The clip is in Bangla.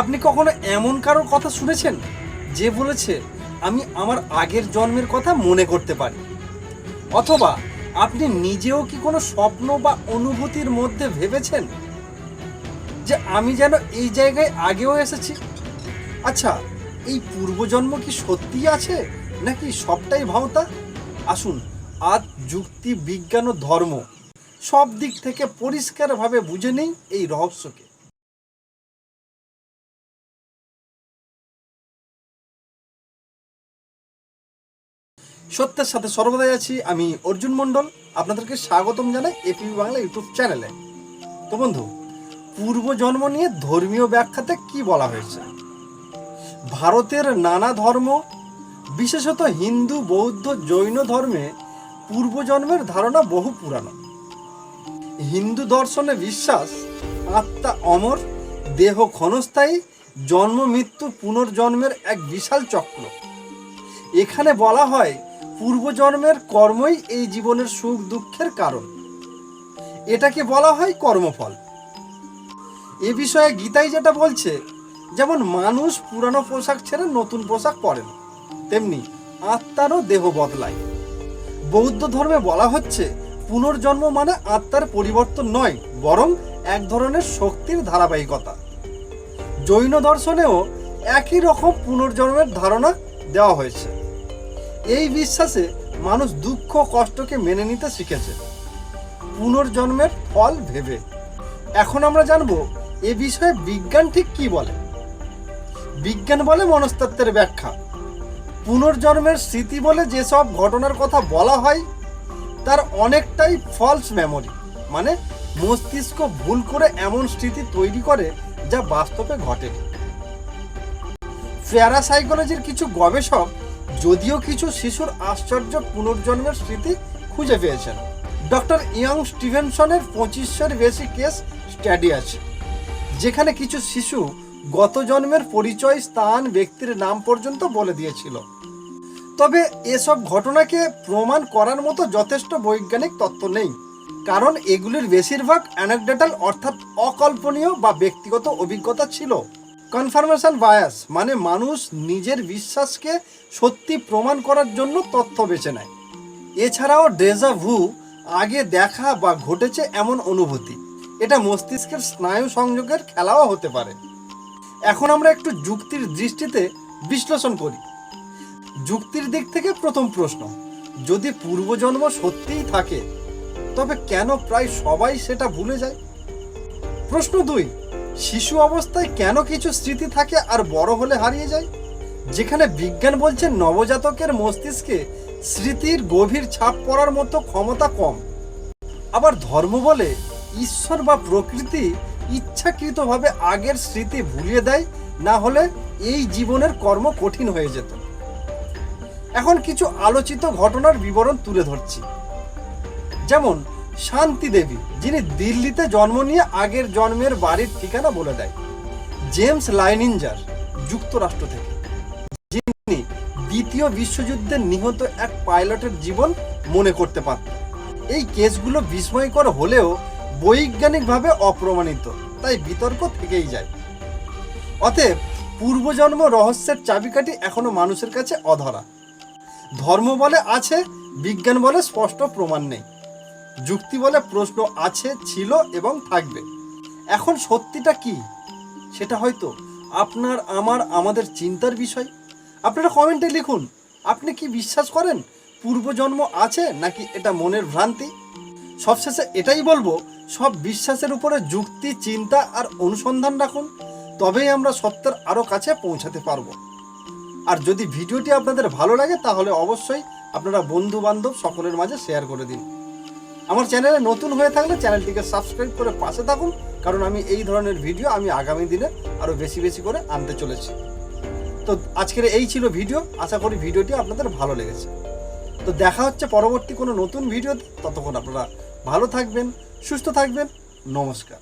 আপনি কখনো এমন কারোর কথা শুনেছেন যে বলেছে, আমি আমার আগের জন্মের কথা মনে করতে পারি অথবা আপনি নিজেও কি কোনো স্বপ্ন বা অনুভূতির মধ্যে ভেবেছেন যে, আমি যেন এই জায়গায় আগেও এসেছি আচ্ছা এই পূর্বজন্ম কি সত্যিই আছে, নাকি সবটাই ভাওতা? আসুন, আজ যুক্তি, বিজ্ঞান ও ধর্ম সব দিক থেকে পরিষ্কারভাবে বুঝে নেই এই রহস্যকে। সত্যের সাথে সর্বদাই আছি। আমি অর্জুন মণ্ডল, আপনাদেরকে স্বাগতম জানাই এপিবি বাংলা ইউটিউব চ্যানেলে। তো বন্ধু, পূর্বজন্ম নিয়ে ধর্মীয় ব্যাখ্যাতে কি বলা হয়েছে? ভারতের নানা ধর্ম, বিশেষত হিন্দু, বৌদ্ধ, জৈন ধর্মে পূর্বজন্মের ধারণা বহু পুরানো। হিন্দু দর্শনে বিশ্বাস, আত্মা অমর, দেহ ক্ষণস্থায়ী, জন্ম মৃত্যু পুনর্জন্মের এক বিশাল চক্র। এখানে বলা হয় পূর্বজন্মের কর্মই এই জীবনের সুখ দুঃখের কারণ। এটাকে বলা হয় কর্মফল। এ বিষয়ে গীতাই যেটা বলছে, যেমন মানুষ পুরানো পোশাক ছেড়ে নতুন পোশাক পরেন তেমনি আত্মারও দেহ বদলায়। বৌদ্ধ ধর্মে বলা হচ্ছে, পুনর্জন্ম মানে আত্মার পরিবর্তন নয়, বরং এক ধরনের শক্তির ধারাবাহিকতা। জৈন দর্শনেও একই রকম পুনর্জন্মের ধারণা দেওয়া হয়েছে। এই বিশ্বাসে মানুষ দুঃখ কষ্টকে মেনে নিতে শিখেছে। পুনর্জন্মের ফল ভেবে। এখন আমরা জানব, এ বিষয়ে বিজ্ঞান ঠিক কি বলে? বিজ্ঞান বলে মনস্তত্ত্বের ব্যাখ্যা। পুনর্জন্মের স্মৃতি বলে যেসব ঘটনার কথা বলা হয়, তার অনেকটাই ফলস মেমোরি মানে মস্তিষ্ক ভুল করে এমন স্মৃতি তৈরি করে যা বাস্তবে ঘটেনি প্যারাসাইকোলজির কিছু গবেষক যদিও কিছু শিশুর আশ্চর্য পুনর্জন্মের স্মৃতি খুঁজে পেয়েছেন। ডক্টর ইয়ং স্টিভেনসনের পঁচিশশোর বেশি কেস স্টাডি আছে, যেখানে কিছু শিশু গত জন্মের পরিচয় স্থান, ব্যক্তির নাম পর্যন্ত বলে দিয়েছিল। তবে এসব ঘটনাকে প্রমাণ করার মতো যথেষ্ট বৈজ্ঞানিক তত্ত্ব নেই, কারণ এগুলির বেশিরভাগ অ্যানেকডেটাল অর্থাৎ অকল্পনীয় বা ব্যক্তিগত অভিজ্ঞতা ছিল। কনফার্মেশন বায়াস মানে মানুষ নিজের বিশ্বাসকে সত্যি প্রমাণ করার জন্য তথ্য বেছে নেয়। এছাড়াও ডেজা ভু আগে দেখা বা ঘটেছে এমন অনুভূতি। এটা মস্তিষ্কের স্নায়ু সংযোগের খেলাও হতে পারে। এখন আমরা একটু যুক্তির দৃষ্টিতে বিশ্লেষণ করি। যুক্তির দিক থেকে প্রথম প্রশ্ন, যদি পূর্বজন্ম সত্যিই থাকে, তবে কেন প্রায় সবাই সেটা ভুলে যায়? প্রশ্ন দুই শিশু অবস্থায় কেন কিছু স্মৃতি থাকে আর বড় হলে হারিয়ে যায়? যেখানে বিজ্ঞান বলছে নবজাতকের মস্তিষ্কে স্মৃতির গভীর ছাপ পড়ার মতো ক্ষমতা কম। আবার ধর্ম বলে ঈশ্বর বা প্রকৃতি ইচ্ছাকৃতভাবে আগের স্মৃতি ভুলিয়ে দেয়, না হলে এই জীবনের কর্ম কঠিন হয়ে যেত। এখন কিছু আলোচিত ঘটনার বিবরণ তুলে ধরছি। যেমন শান্তি দেবী, যিনি দিল্লিতে জন্ম নিয়ে আগের জন্মের বাড়ির ঠিকানা বলে দেয়। জেমস লাইনিঞ্জার, যুক্তরাষ্ট্র থেকে। যিনি দ্বিতীয় বিশ্বযুদ্ধে নিহত এক পাইলটের জীবন মনে করতে পারত এই কেসগুলো বিস্ময়কর হলেও বৈজ্ঞানিকভাবে অপ্রমাণিত, তাই বিতর্ক থেকেই যায়। অতএব, পূর্বজন্ম রহস্যের চাবিকাঠি এখনও মানুষের কাছে অধরা। ধর্ম বলে আছে, বিজ্ঞান বলে স্পষ্ট প্রমাণ নেই। যুক্তি বলে প্রশ্ন আছে, ছিল এবং থাকবে। এখন সত্যিটা কি? সেটা হয়তো আপনার, আমার, আমাদের চিন্তার বিষয়। আপনারা কমেন্টে লিখুন, আপনি কি বিশ্বাস করেন পূর্বজন্ম আছে নাকি এটা মনের ভ্রান্তি? সবশেষে এটাই বলব, সব বিশ্বাসের উপরে যুক্তি, চিন্তা আর অনুসন্ধান রাখুন, তবেই আমরা সত্যের আরও কাছে পৌঁছাতে পারব। আর যদি ভিডিওটি আপনাদের ভালো লাগে তাহলে অবশ্যই আপনারা বন্ধু বান্ধব সকলের মাঝে শেয়ার করে দিন। আমার চ্যানেলে নতুন হয়ে থাকলে চ্যানেলটিকে সাবস্ক্রাইব করে পাশে থাকুন, কারণ আমি এই ধরনের ভিডিও আমি আগামী দিনে আরও বেশি বেশি করে আনতে চলেছি। তো আজকের এই ছিল ভিডিও, আশা করি ভিডিওটি আপনাদের ভালো লেগেছে। তো দেখা হচ্ছে পরবর্তী কোনো নতুন ভিডিও ততক্ষণ আপনারা ভালো থাকবেন, সুস্থ থাকবেন, নমস্কার।